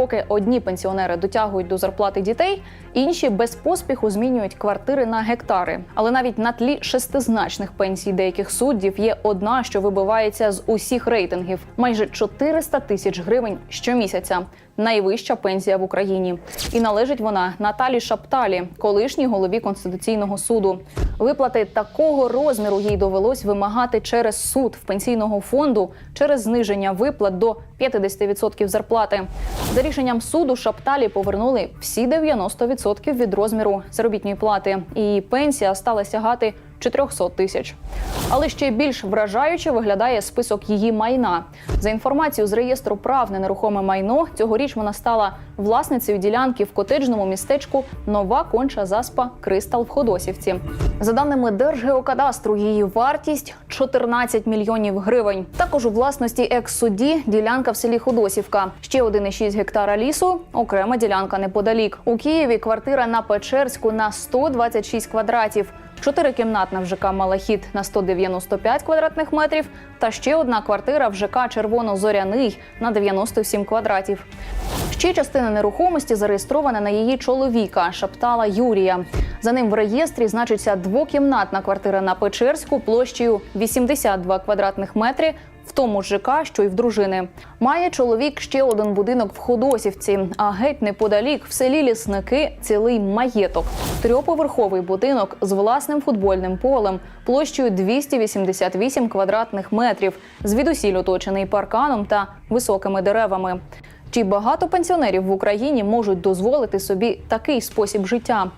Поки одні пенсіонери дотягують до зарплати дітей, інші без поспіху змінюють квартири на гектари. Але навіть на тлі шестизначних пенсій деяких суддів є одна, що вибивається з усіх рейтингів: майже 400 тисяч гривень щомісяця. Найвища пенсія в Україні, і належить вона Наталі Шапталі, колишній голові конституційного суду. Виплати такого розміру їй довелось вимагати через суд в пенсійного фонду через зниження виплат до 50% зарплати. Рішенням суду Шапталі повернули всі 90% від розміру заробітної плати. І пенсія стала сягати 400 тисяч. Але ще більш вражаюче виглядає список її майна. За інформацією з реєстру прав на нерухоме майно, цьогоріч вона стала власницею ділянки в котеджному містечку Нова Конча Заспа Кристал в Ходосівці. За даними Держгеокадастру, її вартість 14 мільйонів гривень. Також у власності екс-судді ділянка в селі Ходосівка. Ще 1,6 гектара лісу, окрема ділянка неподалік. У Києві квартира на Печерську на 126 квадратів. Чотирикімнатна в ЖК Малахіт на 195 квадратних метрів та ще одна квартира в ЖК Червоно-Зоряний на 97 квадратів. Ще частина нерухомості зареєстрована на її чоловіка Шаптала Юрія. За ним в реєстрі значиться двокімнатна квартира на Печерську площею 82 квадратних метри. В тому ж ЖК, що й в дружини, має чоловік ще один будинок в Ходосівці, а геть неподалік в селі Лісники цілий маєток. Трьоповерховий будинок з власним футбольним полем площею 288 квадратних метрів, звідусіль оточений парканом та високими деревами. Чи багато пенсіонерів в Україні можуть дозволити собі такий спосіб життя?